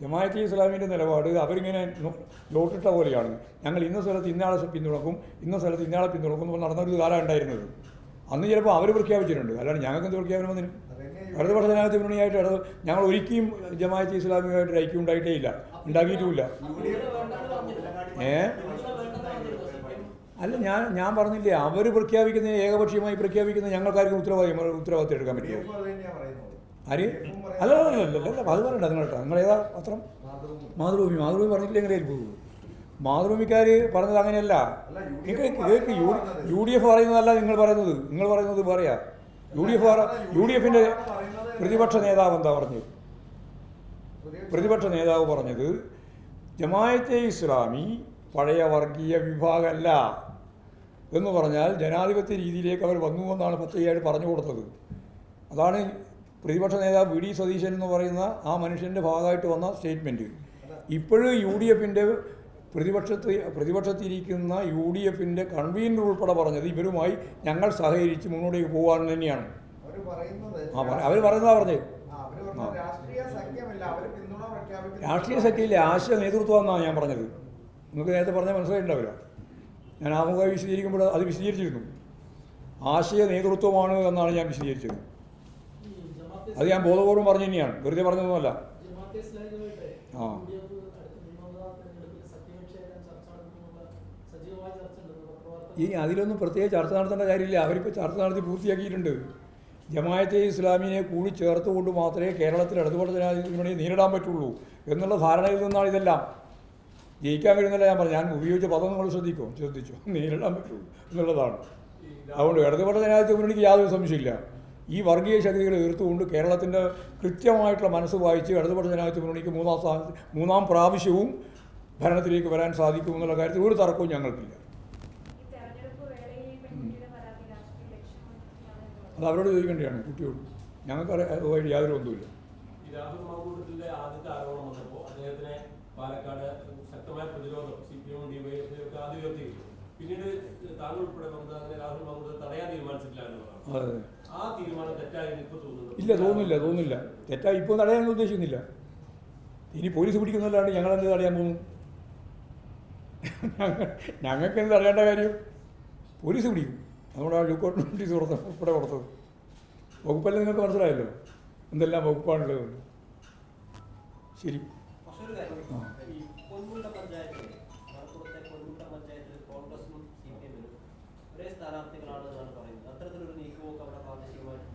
ജമാഅത്തെ ഇസ്ലാമിന്റെ നിലപാട് അവരിങ്ങനെ ലോട്ടിട്ട പോലെയാണ്. ഞങ്ങൾ ഇന്ന സ്ഥലത്ത് ഇന്നയാളെ പിന്തുണക്കും ഇന്ന സ്ഥലത്ത് ഇന്നയാളെ പിന്തുണക്കും നടന്നൊരു കാലം ഉണ്ടായിരുന്നത്. അന്ന് ചിലപ്പോൾ അവർ പ്രഖ്യാപിച്ചിട്ടുണ്ട്. അല്ലാണ്ട് ഞങ്ങൾക്ക് എന്ത് പ്രഖ്യാപനം വന്നിന്? ഇടതുപക്ഷ ജനാധിപത്യ മുന്നണിയായിട്ട് ഇടത് ഞങ്ങൾ ഒരിക്കലും ജമാഅത്തി ഇസ്ലാമികമായിട്ട് ഐക്യം ഉണ്ടായിട്ടേ ഇല്ല. ഉണ്ടാക്കിയിട്ടുമില്ല ഏ? അല്ല ഞാൻ ഞാൻ പറഞ്ഞില്ലേ അവർ പ്രഖ്യാപിക്കുന്ന ഏകപക്ഷീയമായി പ്രഖ്യാപിക്കുന്ന ഞങ്ങൾക്കാർക്കും ഉത്തരവാദി ഉത്തരവാദിത്തം എടുക്കാൻ പറ്റുമോ ആര്? അല്ല അല്ല അല്ല അല്ല അല്ല അത് പറയണ്ട നിങ്ങൾ ഏതാ പത്രം? മാതൃഭൂമി മാതൃഭൂമി പറഞ്ഞിട്ടില്ല എങ്ങനെ പോകുന്നു മാതൃഭൂമിക്കാർ പറഞ്ഞത് അങ്ങനെയല്ല. നിങ്ങൾ കേൾക്ക് യു യു ഡി എഫ് പറയുന്നതല്ല നിങ്ങൾ പറയുന്നത്. നിങ്ങൾ പറയുന്നത് പറയാ U D F U D എഫിന്റെ പ്രതിപക്ഷ നേതാവ് എന്താ പറഞ്ഞത്? പ്രതിപക്ഷ നേതാവ് പറഞ്ഞത് ജമായത്തെ ഇസ്ലാമി പഴയ വർഗീയ വിഭാഗമല്ല എന്ന് പറഞ്ഞാൽ ജനാധിപത്യ രീതിയിലേക്ക് അവർ വന്നു എന്നാണ് പത്രികയായിട്ട് പറഞ്ഞു കൊടുത്തത്. അതാണ് പ്രതിപക്ഷ നേതാവ് വി ഡി സതീശൻ എന്ന് പറയുന്ന ആ മനുഷ്യന്റെ ഭാഗമായിട്ട് വന്ന സ്റ്റേറ്റ്മെന്റ് ഇപ്പോഴും യു ഡി എഫിന്റെ പ്രതിപക്ഷത്ത് പ്രതിപക്ഷത്തിരിക്കുന്ന യു ഡി എഫിന്റെ കൺവീനർ ഉൾപ്പെടെ പറഞ്ഞത് ഇവരുമായി ഞങ്ങൾ സഹകരിച്ച് മുന്നോട്ടേക്ക് പോകാൻ തന്നെയാണ്. ആ അവർ പറയുന്നതാ പറഞ്ഞത് രാഷ്ട്രീയ സഖ്യയിലെ ആശയ നേതൃത്വം എന്നാണ് ഞാൻ പറഞ്ഞത്. നിങ്ങൾക്ക് നേരത്തെ പറഞ്ഞാൽ മനസ്സിലായിട്ടുണ്ടാവില്ല. ഞാൻ ആമുഖമായി വിശദീകരിക്കുമ്പോൾ അത് വിശദീകരിച്ചിരുന്നു. ആശയ നേതൃത്വമാണ് എന്നാണ് ഞാൻ വിശദീകരിച്ചത്. അത് ഞാൻ ബോധപൂർവം പറഞ്ഞു തന്നെയാണ്. വെറുതെ പറഞ്ഞതൊന്നുമല്ല. ആ. ഇനി അതിലൊന്നും പ്രത്യേക ചർച്ച നടത്തേണ്ട കാര്യമില്ല. അവരിപ്പോൾ ചർച്ച നടത്തി പൂർത്തിയാക്കിയിട്ടുണ്ട്. ജമായത്തെ ഇസ്ലാമിനെ കൂടി ചേർത്തുകൊണ്ട് മാത്രമേ കേരളത്തിൽ ഇടതുപക്ഷ ജനാധിപത്യത്തിനെ നേരിടാൻ പറ്റുള്ളൂ എന്നുള്ള ധാരണയിൽ നിന്നാണ് ഇതെല്ലാം. ജയിക്കാൻ കഴിയുന്നില്ല ഞാൻ പറഞ്ഞു ഞാൻ ഉപയോഗിച്ച പദം നിങ്ങൾ ശ്രദ്ധിക്കും? ശ്രദ്ധിച്ചു? നേരിടാൻ പറ്റുള്ളൂ എന്നുള്ളതാണ്. അതുകൊണ്ട് ഇടതുപക്ഷ ജനാധിപത്യ മുന്നണിക്ക് യാതൊരു സംശയമില്ല ഈ വർഗീയ ശക്തികളെ എതിർത്തുകൊണ്ട് കേരളത്തിന്റെ കൃത്യമായിട്ടുള്ള മനസ്സ് വായിച്ച് ഇടതുപക്ഷ ജനാധിപത്യ മുന്നണിക്ക് മൂന്നാം സ്ഥാനത്ത് മൂന്നാം പ്രാവശ്യവും ഭരണത്തിലേക്ക് വരാൻ സാധിക്കുമെന്നുള്ള കാര്യത്തിൽ ഒരു തർക്കവും ഞങ്ങൾക്കില്ല. അത് അവരോട് ചോദിക്കേണ്ടതാണ് കുട്ടിയോട്. ഞങ്ങൾക്ക് അതുമായിട്ട് യാതൊരു ബന്ധവുമില്ല. പാലക്കാട് ശക്തമായ പ്രതിരോധം സി പി എം എഫ് ഒക്കെ ആദ്യം ഉയർത്തിയിരുന്നു പിന്നീട് താങ്കൾ ഉൾപ്പെടെ രാഹുൽ മാങ്കൂട്ടത്തെ തടയാൻ തീരുമാനിച്ചിട്ടില്ല അതെ. ആ തീരുമാനം തെറ്റായെന്ന് ഇപ്പൊ തോന്നുന്നു ഇല്ല തോന്നുന്നില്ല തോന്നുന്നില്ല. തെറ്റാ ഇപ്പോൾ തടയാൻ ഉദ്ദേശിക്കുന്നില്ല. ഇനി പോലീസ് പിടിക്കുന്നല്ലാണ്ട് ഞങ്ങൾ എന്ത് തടയാൻ പോകുന്നു ഞങ്ങൾക്ക് എന്ത് തടയേണ്ട കാര്യം? പോലീസ് പിടിക്കും. നമ്മുടെ ലുക്കൗട്ട് നോട്ടീസ് കൊടുത്ത ഉൾപ്പെടെ കൊടുത്തത്. വകുപ്പല്ലേ നിങ്ങൾക്ക് മനസ്സിലായല്ലോ? എന്തെല്ലാം വകുപ്പാണുള്ളത്. ശരി. പക്ഷേ ഒരു കാര്യം, ആ. സ്ഥാനാർത്ഥികളാണ് പറയുന്നത് അത്തരത്തിലൊരു നീക്കമൊക്കെ അവിടെ പ്രാദേശികമായിട്ട്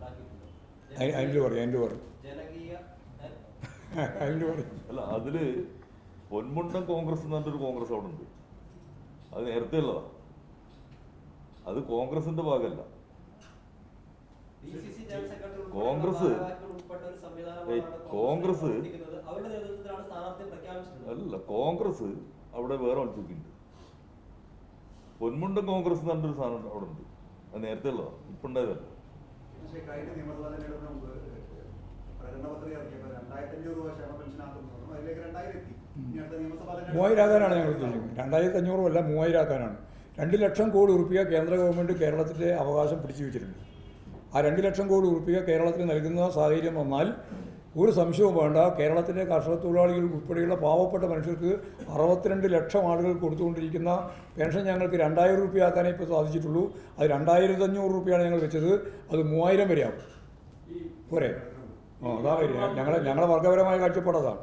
അല്ല അതിൽ പൊന്മുണ്ടം കോൺഗ്രസ് എന്ന് പറഞ്ഞൊരു കോൺഗ്രസ് അവിടെ ഉണ്ട് അത് നേരത്തെ ഉള്ളതാ അത് കോൺഗ്രസിന്റെ ഭാഗമല്ല കോൺഗ്രസ് കോൺഗ്രസ് അല്ല കോൺഗ്രസ് അവിടെ വേറെ മത്സരിക്കുന്നുണ്ട് പൊന്മുണ്ടം കോൺഗ്രസ് എന്ന് പറഞ്ഞൊരു സാധനം അവിടെ ഉണ്ട്. അത് നേരത്തെ ഉള്ളതാ ഇപ്പൊ ഉണ്ടായതല്ല. മൂവായിരാക്കാനാണ് ഞങ്ങൾ ഉദ്ദേശിക്കുന്നത്. രണ്ടായിരത്തി അഞ്ഞൂറും അല്ല മൂവായിരാക്കാനാണ് രണ്ട് ലക്ഷം കോടി ഉറുപ്പിക കേന്ദ്ര ഗവൺമെന്റ് കേരളത്തിന്റെ അവകാശം പിടിച്ചു വെച്ചിട്ടുണ്ട്. ആ രണ്ട് ലക്ഷം കോടി ഉറുപ്പിക കേരളത്തിന് നൽകുന്ന സാഹചര്യം വന്നാൽ ഒരു സംശയവും വേണ്ട. കേരളത്തിലെ കർഷക തൊഴിലാളികൾ ഉൾപ്പെടെയുള്ള പാവപ്പെട്ട മനുഷ്യർക്ക് അറുപത്തിരണ്ട് ലക്ഷം ആളുകൾ കൊടുത്തുകൊണ്ടിരിക്കുന്ന പെൻഷൻ ഞങ്ങൾക്ക് രണ്ടായിരം രൂപയാക്കാനേ ഇപ്പോൾ സാധിച്ചിട്ടുള്ളൂ. അത് രണ്ടായിരത്തി അഞ്ഞൂറ് രൂപയാണ് ഞങ്ങൾ വെച്ചത്. അത് മൂവായിരം വരെയാവും. പോരെ? ആ അതാ വരിക. ഞങ്ങളെ ഞങ്ങളെ വർഗപരമായ കാഴ്ചപ്പാടതാണ്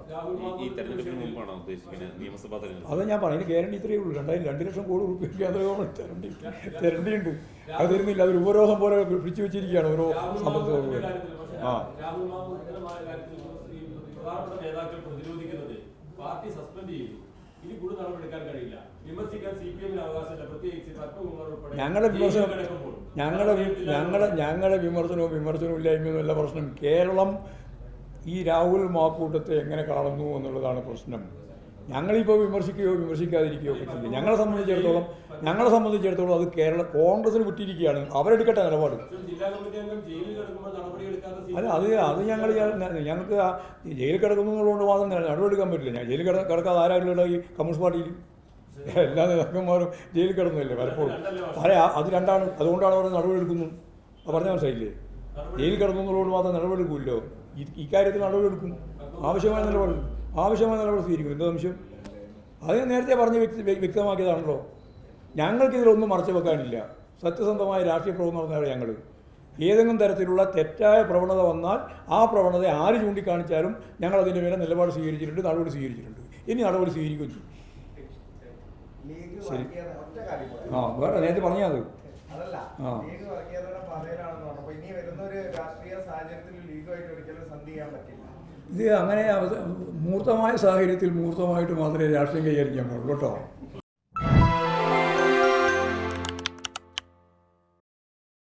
അത് ഞാൻ പറഞ്ഞു ഗ്യാരണ്ടി ഇത്രയേ ഉള്ളൂ. രണ്ടായിരം രണ്ട് ലക്ഷം കോടി റുപ്യ കേന്ദ്ര ഗവൺമെന്റ് തരണ്ടി തരണ്ടിയുണ്ട്. അത് തരുന്നില്ല അതൊരു ഉപരോധം പോലെ പിടിച്ചു വെച്ചിരിക്കുകയാണ് ഓരോ രാഹുൽ കാര്യത്തിൽ പ്രധാനപ്പെട്ട നേതാക്കൾ പ്രതിരോധിക്കുന്നത് പാർട്ടി സസ്പെൻഡ് ചെയ്തു ഞങ്ങളുടെ വിമർശനം ഞങ്ങളുടെ ഞങ്ങളുടെ ഞങ്ങളുടെ വിമർശനവും വിമർശനവും അല്ല പ്രശ്നം കേരളം ഈ രാഹുൽ മാക്കൂട്ടത്തെ എങ്ങനെ കാണുന്നു എന്നുള്ളതാണ് പ്രശ്നം. ഞങ്ങളിപ്പോൾ വിമർശിക്കുകയോ വിമർശിക്കാതിരിക്കുകയോ ഒക്കെ ചെയ്യും. ഞങ്ങളെ സംബന്ധിച്ചിടത്തോളം ഞങ്ങളെ സംബന്ധിച്ചിടത്തോളം അത് കേരള കോൺഗ്രസിന് വിട്ടിരിക്കുകയാണ്. അവരെടുക്കട്ടെ നിലപാട്. അല്ല അത് അത് ഞങ്ങൾ ഞങ്ങൾക്ക് ജയിലിൽ കിടക്കുന്നതുകൊണ്ട് മാത്രം നടപടിയെടുക്കാൻ പറ്റില്ല. ഞാൻ ജയിലിൽ കിട കിടക്കാതെ ആരാളുടെ ഈ കമ്മ്യൂണിസ്റ്റ് പാർട്ടിയിൽ? എല്ലാ നേതാക്കന്മാരും ജയിലിൽ കിടന്നില്ലേ പലപ്പോഴും? പല അത് രണ്ടാണ്. അതുകൊണ്ടാണ് അവർ നടപടി എടുക്കുന്നു. അത് പറഞ്ഞാൽ മനസ്സിലായില്ലേ? ജയിലിൽ കിടക്കുന്നതുകൊണ്ട് മാത്രം നടപടി എടുക്കുമല്ലോ ഈ ഇക്കാര്യത്തിൽ നടപടി എടുക്കും. ആവശ്യമായ നിലപാട് ആവശ്യമായ നിലപാട് സ്വീകരിക്കും. എന്താ സംശയം? അത് നേരത്തെ പറഞ്ഞ് വ്യക്തി വ്യക്തമാക്കിയതാണല്ലോ. ഞങ്ങൾക്കിതിലൊന്നും മറച്ചു വെക്കാനില്ല. സത്യസന്ധമായ രാഷ്ട്രീയ പ്രവർത്തനം നടന്നവരെ ഞങ്ങൾ ഏതെങ്കിലും തരത്തിലുള്ള തെറ്റായ പ്രവണത വന്നാൽ ആ പ്രവണത ആര് ചൂണ്ടിക്കാണിച്ചാലും ഞങ്ങൾ അതിന്റെ മേലെ നിലപാട് സ്വീകരിച്ചിട്ടുണ്ട് നടപടി സ്വീകരിച്ചിട്ടുണ്ട്. ഇനി നടപടി സ്വീകരിക്കും. ശരി. ആ വേറെ നേരത്തെ പറഞ്ഞാൽ അതല്ല ആ. ലീഗ് വർക്ക് ചെയ്യുന്നവരുടെ പാതയിലാണെന്ന് പറഞ്ഞു. അപ്പൊ ഇനി വരുന്ന ഒരു രാഷ്ട്രീയ സാഹചര്യത്തിൽ ലീഗുമായിട്ട് ഒരിക്കലും സന്ധി ചെയ്യാൻ പറ്റില്ല. ഇത് അങ്ങനെ മൂർത്തമായ സാഹചര്യത്തിൽ മൂർത്തമായിട്ട് മാത്രമേ രാഷ്ട്രീയം കൈകാര്യം ചെയ്യാൻ പാടുള്ളൂ കേട്ടോ?